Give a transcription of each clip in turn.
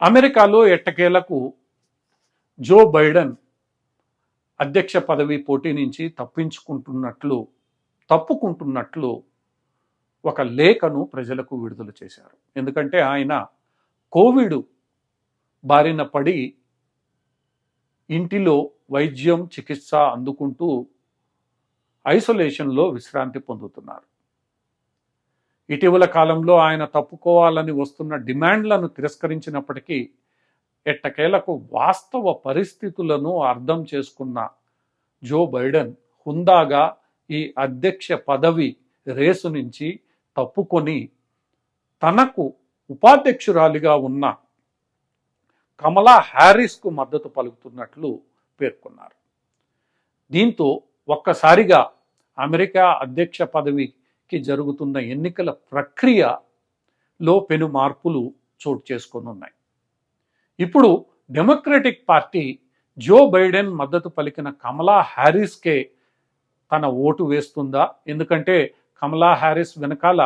అమెరికాలో ఎట్టకేలకు Joe Biden అధ్యక్ష పదవి పోటీ నుంచి తప్పించుకుంటున్నట్లు తప్పుకుంటున్నట్లు ఒక లేఖను ప్రజలకు విడుదల చేశారు. ఎందుకంటే ఆయన కోవిడ్ బారిన పడి ఇంటిలో వైద్యం చికిత్స అందుకుంటూ ఐసోలేషన్లో విశ్రాంతి పొందుతున్నారు. ఇటీవల కాలంలో ఆయన తప్పుకోవాలని వస్తున్న డిమాండ్లను తిరస్కరించినప్పటికీ ఎట్టకేలకు వాస్తవ పరిస్థితులను అర్థం చేసుకున్న జో బైడెన్ హుందాగా ఈ అధ్యక్ష పదవి రేసు నుంచి తప్పుకొని తనకు ఉపాధ్యక్షురాలిగా ఉన్న కమలా హ్యారిస్కు మద్దతు పలుకుతున్నట్లు పేర్కొన్నారు. దీంతో ఒక్కసారిగా అమెరికా అధ్యక్ష పదవి కి జరుగుతున్న ఎన్నికల ప్రక్రియలో పెను మార్పులు చోటు చేసుకొని ఉన్నాయి ఇప్పుడు డెమోక్రటిక్ పార్టీ జో బైడెన్ మద్దతు పలికిన కమలా హ్యారిస్కే తన ఓటు వేస్తుందా? ఎందుకంటే కమలా హ్యారిస్ వెనకాల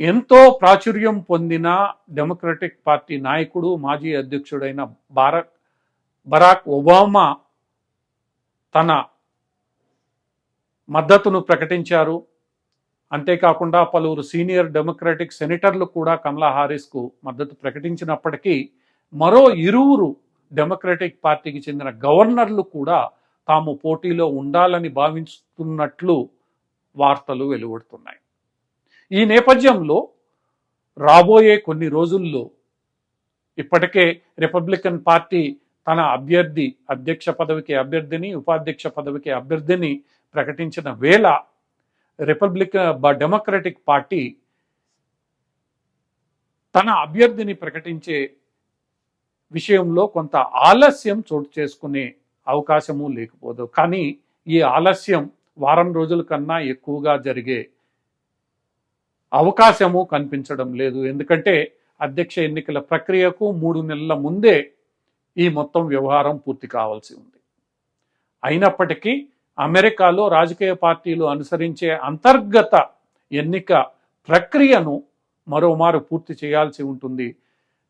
ఎంతో ప్రాచుర్యం పొందిన డెమోక్రటిక్ పార్టీ నాయకుడు మాజీ అధ్యక్షుడైన బారక్ బరాక్ ఒబామా తన మద్దతును ప్రకటించారు. అంతేకాకుండా పలువురు సీనియర్ డెమోక్రటిక్ సెనేటర్లు కూడా కమలా హారిస్కు మద్దతు ప్రకటించినప్పటికీ మరో ఇరువురు డెమోక్రటిక్ పార్టీకి చెందిన గవర్నర్లు కూడా తాము పోటీలో ఉండాలని భావిస్తున్నట్లు వార్తలు వెలువడుతున్నాయి. ఈ నేపథ్యంలో రాబోయే కొన్ని రోజుల్లో ఇప్పటికే రిపబ్లికన్ పార్టీ తన అభ్యర్థి అధ్యక్ష పదవికి అభ్యర్థిని ఉపాధ్యక్ష పదవికి అభ్యర్థిని ప్రకటించిన వేళ రిపబ్లిక్ డెమోక్రటిక్ పార్టీ తన అభ్యర్థిని ప్రకటించే విషయంలో కొంత ఆలస్యం చోటు చేసుకునే అవకాశము లేకపోదు. కానీ ఈ ఆలస్యం వారం రోజుల కన్నా ఎక్కువగా జరిగే అవకాశము కనిపించడం లేదు. ఎందుకంటే అధ్యక్ష ఎన్నికల ప్రక్రియకు మూడు నెలల ముందే ఈ మొత్తం వ్యవహారం పూర్తి కావాల్సి ఉంది. అయినప్పటికీ అమెరికాలో రాజకీయ పార్టీలు అనుసరించే అంతర్గత ఎన్నిక ప్రక్రియను మరోమారు పూర్తి చేయాల్సి ఉంటుంది.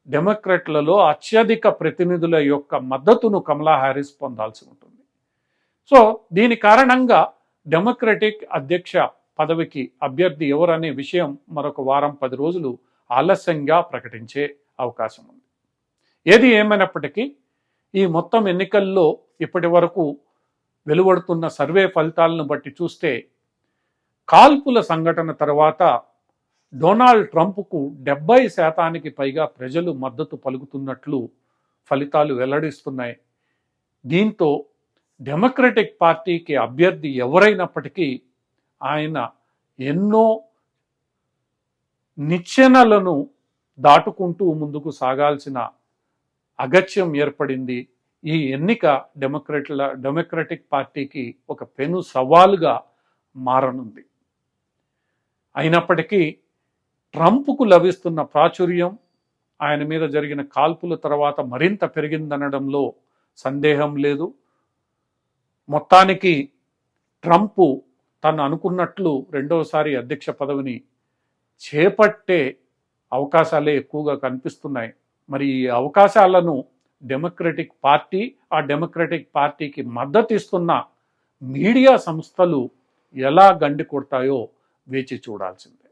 డెమోక్రట్లలో అత్యధిక ప్రతినిధుల యొక్క మద్దతును కమలా హ్యారిస్ పొందాల్సి ఉంటుంది. సో దీని కారణంగా డెమోక్రటిక్ అధ్యక్ష పదవికి అభ్యర్థి ఎవరనే విషయం మరొక వారం పది రోజులు ఆలస్యంగా ప్రకటించే అవకాశం ఉంది. ఏది ఏమైనప్పటికీ ఈ మొత్తం ఎన్నికల్లో ఇప్పటి వరకు వెలువడుతున్న సర్వే ఫలితాలను బట్టి చూస్తే కాల్పుల సంఘటన తర్వాత డొనాల్డ్ ట్రంప్కు డెబ్బై శాతానికి పైగా ప్రజలు మద్దతు పలుకుతున్నట్లు ఫలితాలు వెల్లడిస్తున్నాయి. దీంతో డెమోక్రటిక్ పార్టీకి అభ్యర్థి ఎవరైనప్పటికీ ఆయన ఎన్నో నిచ్చెనలను దాటుకుంటూ ముందుకు సాగాల్సిన అగత్యం ఏర్పడింది. ఈ ఎన్నిక డెమోక్రట్ల డెమోక్రటిక్ పార్టీకి ఒక పెను సవాలుగా మారనుంది. అయినప్పటికీ ట్రంప్కు లభిస్తున్న ప్రాచుర్యం ఆయన మీద జరిగిన కాల్పుల తర్వాత మరింత పెరిగిందనడంలో సందేహం లేదు. మొత్తానికి ట్రంప్ తను అనుకున్నట్లు రెండవసారి అధ్యక్ష పదవిని చేపట్టే అవకాశాలే ఎక్కువగా కనిపిస్తున్నాయి. మరి ఈ అవకాశాలను డెమోక్రటిక్ పార్టీ ఆ డెమోక్రటిక్ పార్టీకి మద్దతు ఇస్తున్న మీడియా సంస్థలు ఎలా గండి కొడతాయో వేచి చూడాల్సింది.